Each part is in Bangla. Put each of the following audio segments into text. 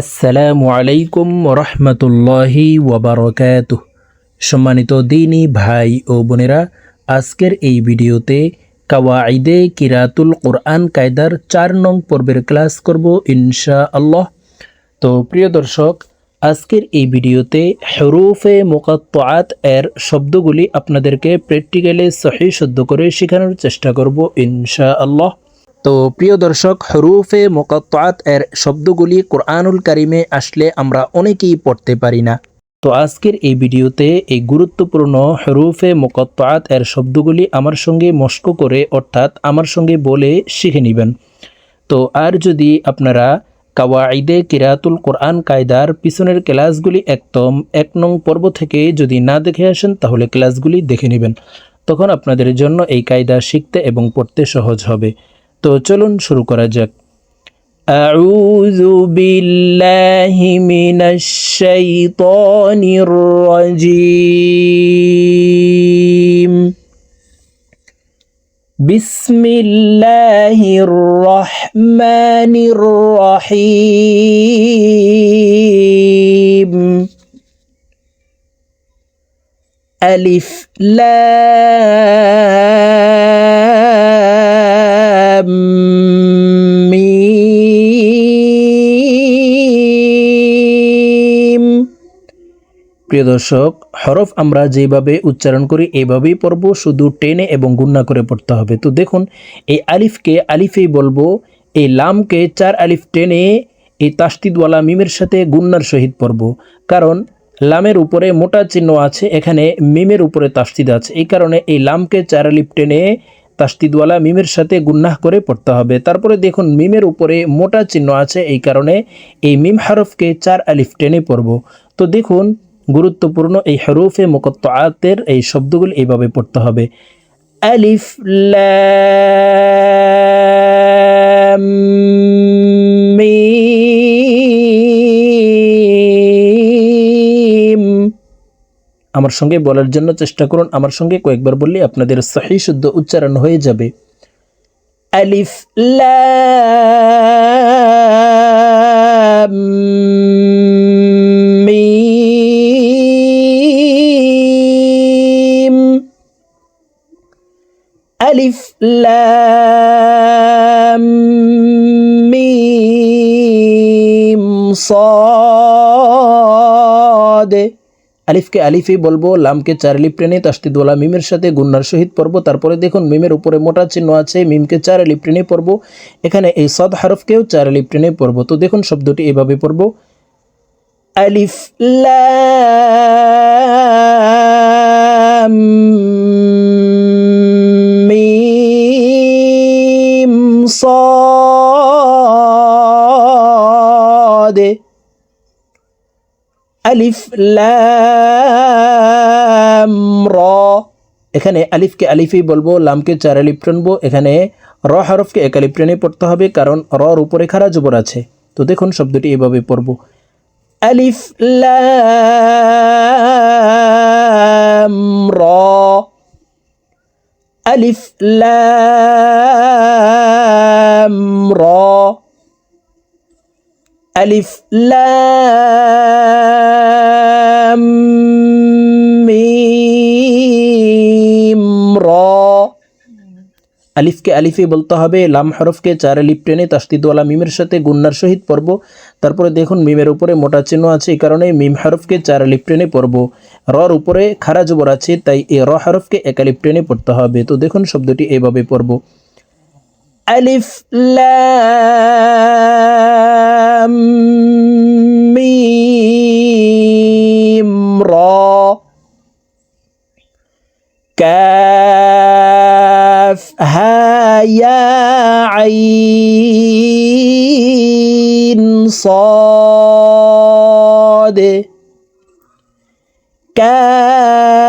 আসসালামু আলাইকুম রহমতুল্লাহি ওবরকাত সম্মানিত দিনী ভাই ও বোনেরা, আজকের এই ভিডিওতে কাওয়াইদে কিরাতুল কোরআন কায়দার চার নং পর্বের ক্লাস করব ইনশা আল্লাহ তো প্রিয় দর্শক, আজকের এই ভিডিওতে হরুফে মোকাত্তাত এর শব্দগুলি আপনাদেরকে প্র্যাকটিক্যালি সহি শুদ্ধ করে শেখানোর চেষ্টা করব ইনশা আল্লাহ তো প্রিয় দর্শক, হরুফে মোকাত্তাত এর শব্দগুলি কোরআনুল কারিমে আসলে আমরা অনেকেই পড়তে পারি না। তো আজকের এই ভিডিওতে এই গুরুত্বপূর্ণ হরুফে মোকাত্তাত এর শব্দগুলি আমার সঙ্গে মস্ক করে, অর্থাৎ আমার সঙ্গে বলে শিখে নেবেন। তো আর যদি আপনারা কাওয়াইদে কিরাতুল কোরআন কায়দার পিছনের ক্লাসগুলি একদম এক নং পর্ব থেকে যদি না দেখে আসেন, তাহলে ক্লাসগুলি দেখে নেবেন। তখন আপনাদের জন্য এই কায়দা শিখতে এবং পড়তে সহজ হবে। তো চলুন শুরু করা যাক أعوذ بالله من الشيطان الرجيم بسم الله الرحمن الرحيم ألف لام মিম প্রিয় দর্শক, হরফ আমরা যেভাবে উচ্চারণ করি এইভাবেই পড়ব, শুধু টেনে এবং গুন্না করে পড়তে হবে। তো দেখুন, এই আলিফকে আলিফেই বলব, এই লামকে চার আলিফ টেনে, এই তাস্তিদওয়ালা মিমের সাথে গুন্নার সহিত পড়ব। কারণ, লামের উপরে মোটা চিহ্ন আছে, এখানে মিমের উপরে তাস্তিদ আছে। এই কারণে এই লামকে চার আলিফ টেনে তাস্তিদওয়ালা মিমের সাথে গুন্নাহ করে পড়তে হবে। তারপরে দেখুন মিমের উপরে মোটা চিহ্ন আছে এই কারণে এই মিম হরফকে চার আলিফ টেনে পড়ব। তো দেখুন গুরুত্বপূর্ণ এই হরুফে মোকত্তাতের এই শব্দগুলি এইভাবে পড়তে হবে। আলিফ, লাম, মিম। আমার সঙ্গে বলার জন্য চেষ্টা করুন। আমার সঙ্গে কয়েকবার বললে আপনাদের সহি শুদ্ধ উচ্চারণ হয়ে যাবে। আলিফ আলিফ, লাম, মিম, সাদ। আলিফকে আলিফেই বলব, লামকে চার লিপ্টেনে তাস্তিদওয়ালা মিমের সাথে গুন্নার সহিত পড়ব। তারপরে দেখুন, মিমের উপরে মোটা চিহ্ন আছে, মিমকে চার লিপ্টেনে পড়ব। এখানে এই সদ হারফকেও চার লিপ্টেনে পড়ব। তো দেখুন, শব্দটি এভাবে পড়ব। আলিফ, লাম, মিম, সদে আলিফ লাম র। এখানে আলিফকে আলিফই বলব, লামকে চার আলিফ টানবো এখানে র হরফকে এক আলিফ টেনে পড়তে হবে, কারণ রর উপরে খারা জবর আছে। তো দেখুন শব্দটি এভাবে পড়ব। আলিফ লাম র। আলিফ লাম র। আলিফ র। আলিফকে আলিফে বলতে হবে, লাম হরফকে চার আলিফ টেনে তাস্তিদওয়ালা মিমের সাথে গুন্নার সহিত পড়ব। তারপরে দেখুন, মিমের উপরে মোটা চিহ্ন আছে, এই কারণে মিম হরফকে চার আলিফ টেনে পড়ব। রর উপরে খারা জবর আছে, তাই এই র হরফকে এক আলিফ টেনে পড়তে হবে। তো দেখুন, শব্দটি এভাবে পড়ব। আলিফ লা لام ميم را كاف ها يا عين صاد كاف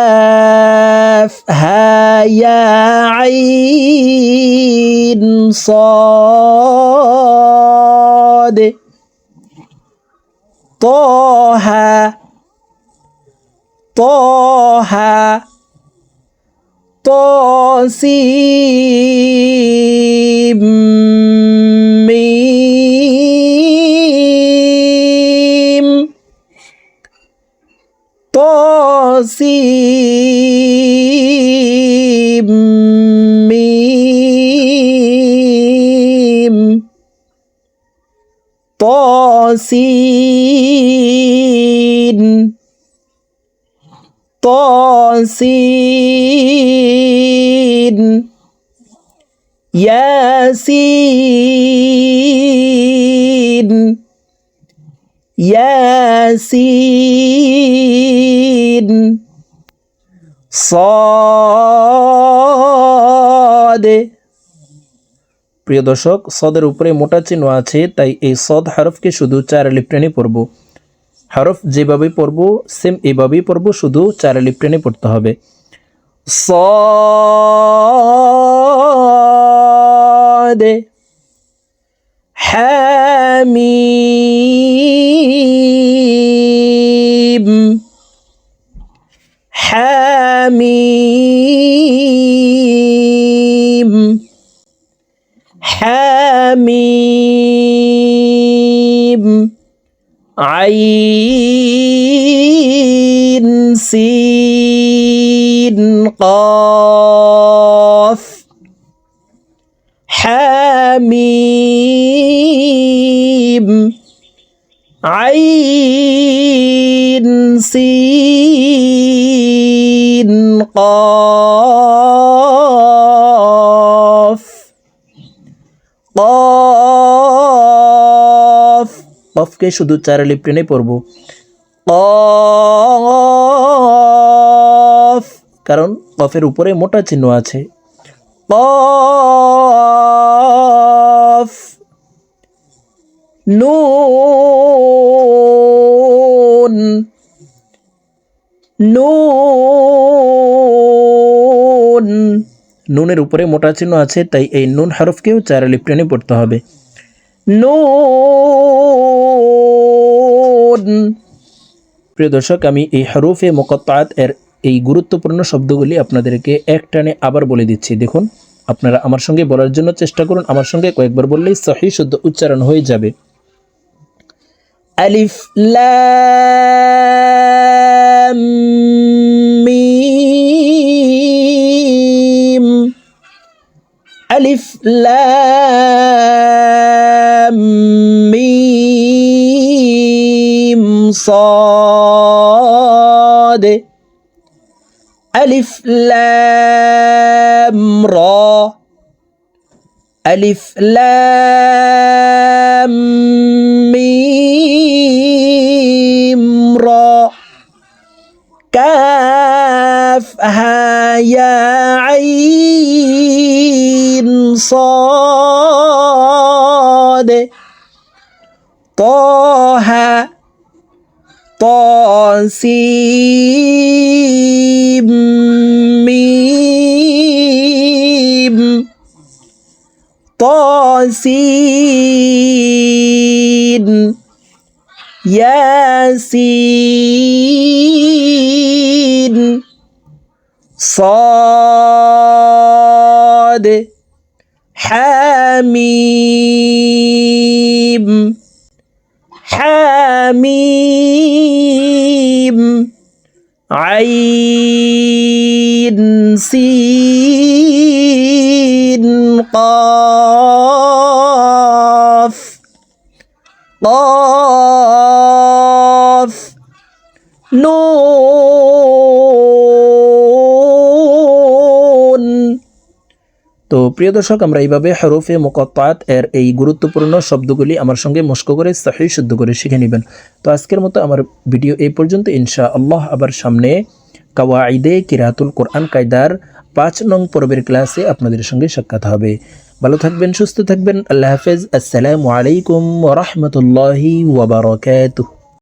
ها يا عين صاد طه طه طاسيم ميم طاسيم ميم طاسيم طاسين ياسين ياسين صاد প্রিয় দর্শক সদের উপরে মোটা চিহ্ন আছে তাই এই সদ হরফকে শুধু চার লিপ্টেনে পড়ব হরফ যেভাবে পড়ব সেম এভাবেই পড়ব শুধু চার লিপ্টেনে পড়তে হবে। স দে হ্যামি আইন সিন কফ হামিম আইন সিন কফ কফকে শুধু চার লিপ টেনে পড়ব। কফ কারণ কফের উপরে মোটা চিহ্ন আছে। কফ নুন। নুন। নুনের উপরে মোটা চিহ্ন আছে, তাই এই নুন হরফকেও চার লিপ টেনে পড়তে হবে। নুন। প্রিয় দর্শক, আমি এই হরফে মোকত্তাত এর এই গুরুত্বপূর্ণ শব্দগুলি আপনাদেরকে এক টানে আবার বলে দিচ্ছি। দেখুন, আপনারা আমার সঙ্গে বলার জন্য চেষ্টা করুন। আমার সঙ্গে কয়েকবার বললেই সহি, শুদ্ধ উচ্চারণ হয়ে যাবে। আলিফ, লাম, মিম। ميم صاد. ألف لام را. ألف لام ميم را. كاف ها يا عين صاد. طه طاسيم ميم طاسين ياسين صاد হামিম হামিম আইন সিন ক। তো প্রিয় দর্শক, আমরা এইভাবে হরফে মোকত্তাত এর এই গুরুত্বপূর্ণ শব্দগুলি আমার সঙ্গে মস্ক করে সাহি শুদ্ধ করে শিখে নেবেন। তো আজকের মতো আমার ভিডিও এই পর্যন্ত। ইনশা আল্লাহ আবার সামনে কাওয়াইদে কিরাতুল কোরআন কায়দার পাঁচ নং পর্বের ক্লাসে আপনাদের সঙ্গে সাক্ষাৎ হবে। ভালো থাকবেন, সুস্থ থাকবেন। আল্লাহ হাফেজ। আসসালামু আলাইকুম ওরহমতুল্লাহি ওবরাকাতুহ